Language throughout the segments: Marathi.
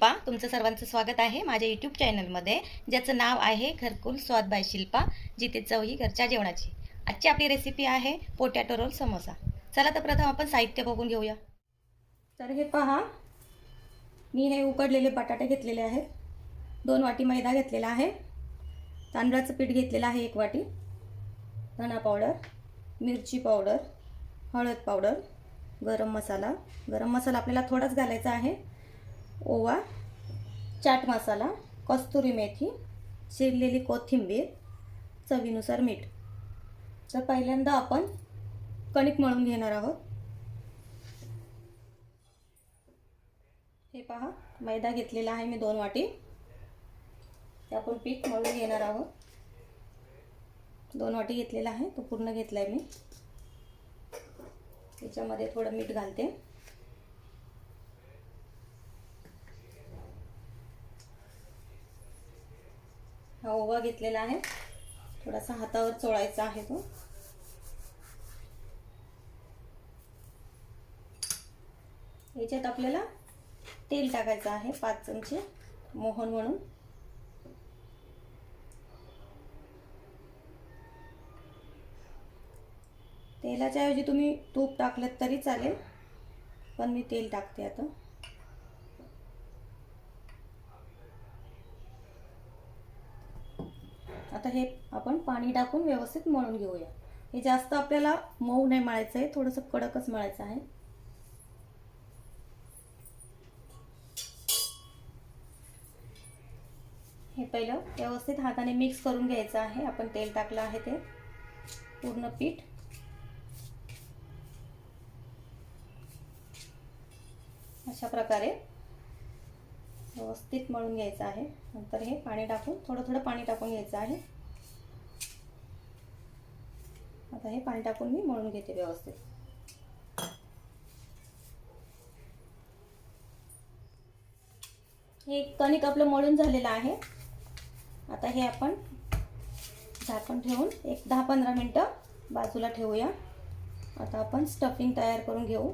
शिल्पा. तुमचं सर्वांचं स्वागत आहे माझ्या यूट्यूब चॅनलमध्ये ज्याचं नाव आहे घरकुल स्वाद बाय शिल्पा जिथे चव ही घरच्या जेवणाची. आजची आपली रेसिपी आहे पोटॅटो रोल समोसा चला तर प्रथम आपण साहित्य बघून घेऊया. तर हे पहा. मी हे उकडलेले बटाटे घेतलेले आहेत. दोन वाटी मैदा घेतलेला आहे. तांदळाचं पीठ घेतलेलं आहे एक वाटी. धना पावडर मिरची पावडर हळद पावडर गरम मसाला. गरम मसाला आपल्याला थोडाच घालायचा आहे. ओवा चाट मसाला कस्तुरी मेथी चिरलेली कोथिंबीर चवीनुसार मीठ. तर पहिल्यांदा आपण कणिक मळून घेणार आहोत. हे पहा मैदा घेतलेला आहे मी दोन वाटी. ते आपण पीठ मळून घेणार आहोत. दोन वाटी घेतलेला आहे तो पूर्ण घेतला आहे मी. त्याच्यामध्ये थोडं मीठ घालते. हा ओवा घेतलेला आहे. थोडासा हातावर चोळायचा आहे तो. याच्यात आपल्याला तेल टाकायचं आहे पाच चमचे मोहन म्हणून. तेलाच्या ऐवजी तुम्ही तूप टाकलं तरी चालेल पण मी तेल टाकते आता. आता हे आपण पाणी टाकून व्यवस्थित मळून घेऊया. हे जास्त आपल्याला मऊ नाही मळायचं आहे थोडंसं कडकच मळायचं आहे. हे पहिलं व्यवस्थित हाताने मिक्स करून घ्यायचं आहे. आपण तेल टाकलं आहे ते. पूर्ण पीठ. अशा प्रकारे व्यवस्थित मळून घ्यायचं आहे. नंतर हे पाणी टाकून थोडं थोडं पाणी टाकून घ्यायचं आहे. आता हे पाणी टाकून मी मळून घेते व्यवस्थित. हे कणिक आपलं मळून झालेलं आहे. आता हे आपण झाकण ठेवून एक दहा पंधरा मिनटं बाजूला ठेवूया. आता आपण स्टफिंग तयार करून घेऊ.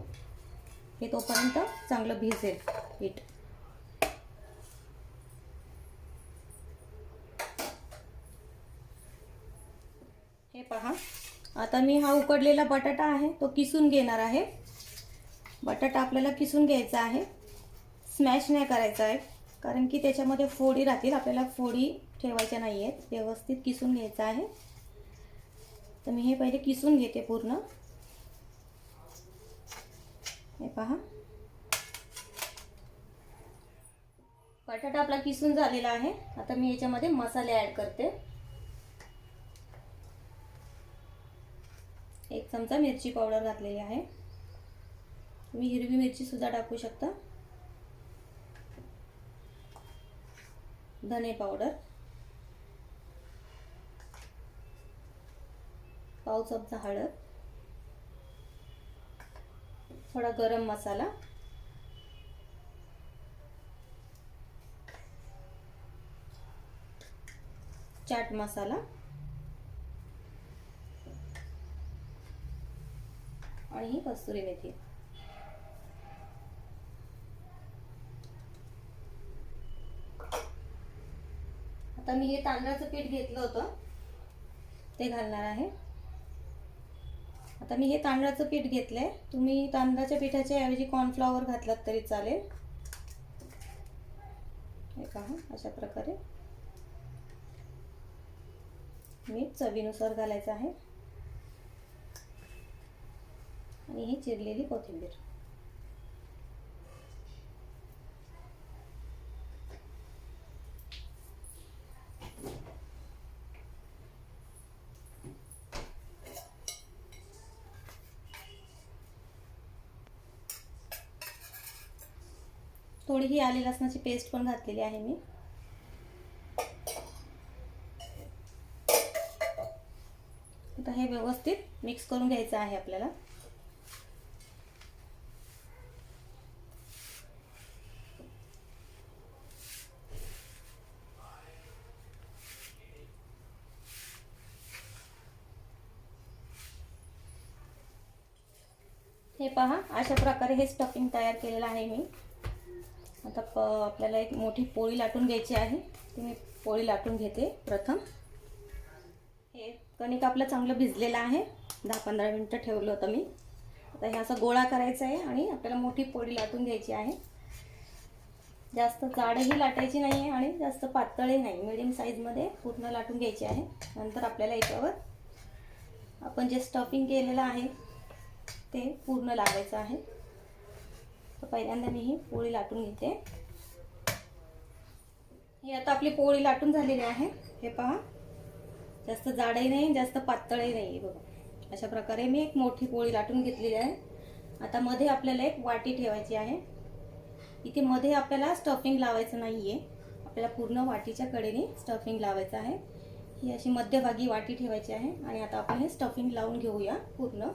हे तोपर्यंत चांगलं भिजेल पीठ. पहा. आता मी हा उकडलेला बटाटा आहे तो किसून घेणार आहे. बटाटा आपल्याला किसून घ्यायचा आहे. स्मॅश नाही करायचा आहे कारण की त्याच्यामध्ये फोडी राहतील. आपल्याला फोडी ठेवायच्या नाही आहेत व्यवस्थित किसून घ्यायचं आहे. तर मी हे पहिले किसून घेते पूर्ण. हे पहा. बटाटा आपला किसून झालेला आहे. आता मी याच्यामध्ये मसाले ॲड करते. एक चमचा मिरची पावडर घातलेली आहे. तुम्ही हिरवी मिरचीसुद्धा टाकू शकता. धने पावडर. पाव चमचा हळद. थोडा गरम मसाला. चाट मसाला. आणि ही कस्तुरी मेथी. आता मी हे तांदळाचं पीठ घेतलं होतं. ते घालणार आहे. आता मी हे तांदळाचं पीठ घेतलंय. तुम्ही तांदळाच्या पिठाच्या ऐवजी कॉर्नफ्लॉवर घातलात तरी चालेल. हे पहा अशा प्रकारे. मीठ चवीनुसार घालायचं आहे. आणि ही चिरलेली कोथिंबीर. थोडी ही आली लसणाची पेस्ट पण घातलेली आहे मी. आता हे व्यवस्थित मिक्स करून घ्यायचं आहे आपल्याला. हे पहा अशा प्रकारे हे स्टफिंग तयार केलेलं आहे मी. आता प आपल्याला एक मोठी पोळी लाटून घ्यायची आहे. ती मी पोळी लाटून घेते प्रथम. हे कणिक आपलं चांगलं भिजलेलं आहे. दहा पंधरा मिनटं ठेवलं होतं मी. आता हे असं गोळा करायचा आहे आणि आपल्याला मोठी पोळी लाटून घ्यायची आहे. जास्त जाडही लाटायची नाही आहे आणि जास्त पातळही नाही. मिडियम साईजमध्ये पूर्ण लाटून घ्यायची आहे. नंतर आपल्याला याच्यावर आपण जे स्टफिंग केलेलं आहे ते पूर्ण लावायचं आहे. तर पहिल्यांदा मी ही पोळी लाटून घेते. ही आता आपली पोळी लाटून झालेली आहे. हे पहा. जास्त जाडही नाही जास्त पातळही नाही बघा. अशा प्रकारे मी एक मोठी पोळी लाटून घेतलेली आहे. आता मध्ये आपल्याला एक वाटी ठेवायची आहे. इथे मध्ये आपल्याला स्टफिंग लावायचं नाही आहे आपल्याला पूर्ण वाटीच्या कडेने स्टफिंग लावायचं आहे. ही अशी मध्यभागी वाटी ठेवायची आहे आणि आता आपण हे स्टफिंग लावून घेऊया पूर्ण.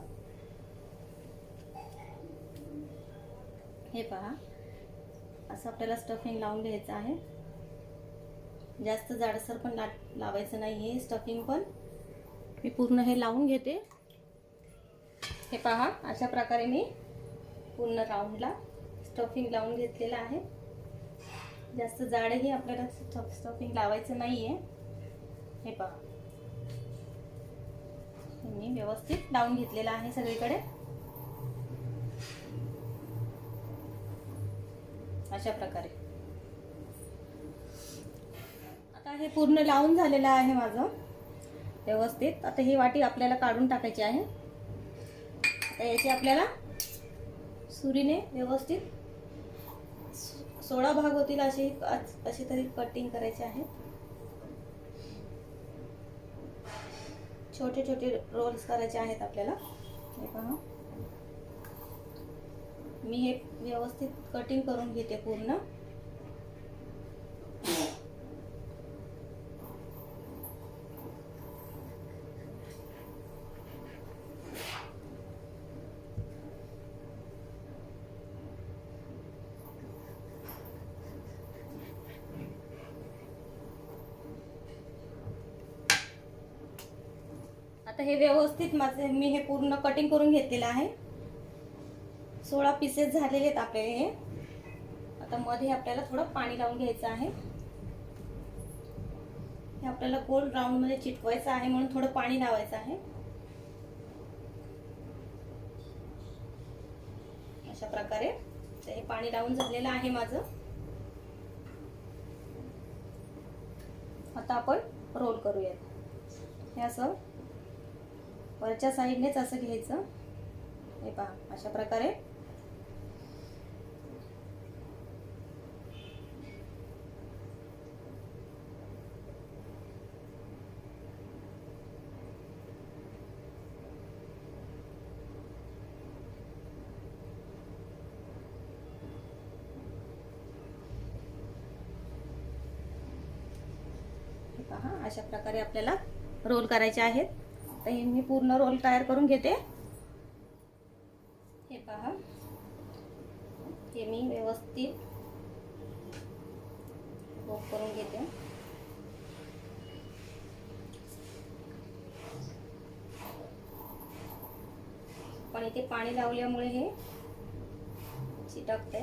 हे पहा. असं आपल्याला स्टफिंग लावून घ्यायचं आहे. जास्त जाडसर पण ला लावायचं नाही. आहे स्टफिंग पण मी पूर्ण हे लावून घेते. हे पहा अशा प्रकारे मी पूर्ण राऊंडला स्टफिंग लावून घेतलेलं आहे. जास्त जाडही आपल्याला स्टफ स्टफिंग लावायचं नाही आहे हे पहा. मी व्यवस्थित लावून घेतलेलं आहे सगळीकडे. अशा प्रकारे. आता हे पूर्ण लावून झालेलं आहे माझं. व्यवस्थित. आता ही वाटी आपल्याला काढून टाकायची आहे. आता याची आपल्याला सुरीने व्यवस्थित सोळा भाग होतील अशी अशी तरी कटिंग करायची आहे. छोटे छोटे रोल्स करायचे आहेत आपल्याला. हे पहा. मी हे व्यवस्थित कटिंग करून घेते पूर्ण. आता हे व्यवस्थित माझे मी हे पूर्ण कटिंग करून घेतलेलं आहे. सोळा पीसेस झालेले आहेत आपले हे. आता मध्ये आपल्याला थोडं पाणी लावून घ्यायचं आहे. हे आपल्याला गोल राऊंडमध्ये चिटवायचं चिटकवायचं आहे म्हणून थोडं पाणी लावायचं आहे. अशा प्रकारे. तर हे पाणी लावून झालेलं आहे माझं. आता आपण रोल करूयात. हे असं वरच्या साईडनेच असं घ्यायचं. हे पहा अशा प्रकारे. हां अशा प्रकारे आपल्याला रोल करायचे आहेत. तर हे मी पूर्ण रोल तयार करून घेते. हे पहा. हे मी व्यवस्थित रोल करून घेते. पण इथे पाणी लावल्यामुळे हे चिटकते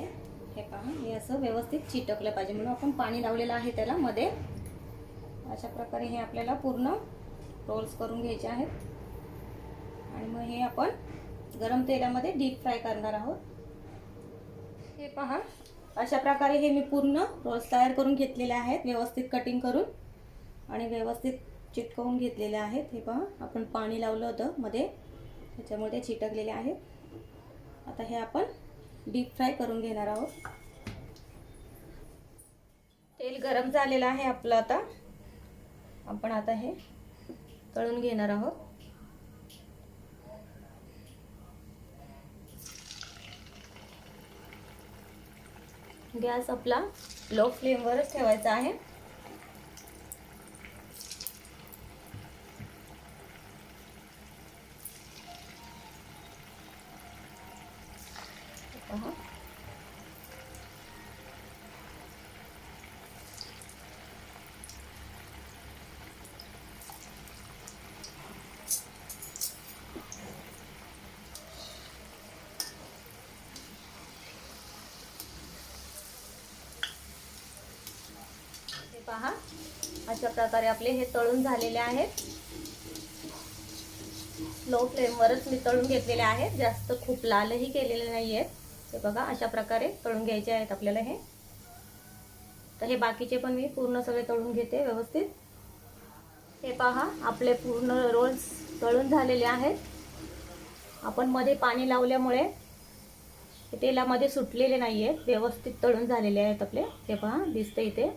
हे पहा हे असं व्यवस्थित चिटकलं पाहिजे. म्हणून आपण पाणी लावलेलं आहे त्याला मध्ये अशा प्रकारे हे आपल्याला पूर्ण रोल्स करून घ्यायचे आहेत. आणि मग हे आपण गरम तेलामध्ये डीप फ्राय करणार आहोत. हे पहा अशा प्रकारे हे मी पूर्ण रोल्स तयार करून घेतलेले आहेत व्यवस्थित कटिंग करून. आणि व्यवस्थित चिटकवून घेतलेले आहेत. हे पहा आपण पाणी लावलं होतं मध्ये त्याच्यामध्ये चिटकलेले आहेत. आता हे आपण डीप फ्राय करून घेणार आहोत. तेल गरम झालेलं आहे आपलं आता. आपण आता हे तळून घेणार आहोत. गॅस आपला लो फ्लेमवरच ठेवायचा आहे पहा पहा. अशा प्रकारे आपले हे तळून झालेले आहेत. लो फ्लेमवरच मी तळून घेतलेले आहेत. जास्त खूप लालही केलेले नाही आहेत ते बघा अशा प्रकारे तळून घ्यायचे आहेत आपल्याला हे. तर हे बाकीचे पण मी पूर्ण सगळे तळून घेते व्यवस्थित. हे पहा आपले पूर्ण रोल्स तळून झालेले आहेत. आपण मध्ये पाणी लावल्यामुळे तेलामध्ये सुटलेले नाही आहेत व्यवस्थित तळून झालेले आहेत आपले. हे पहा दिसतं इथे.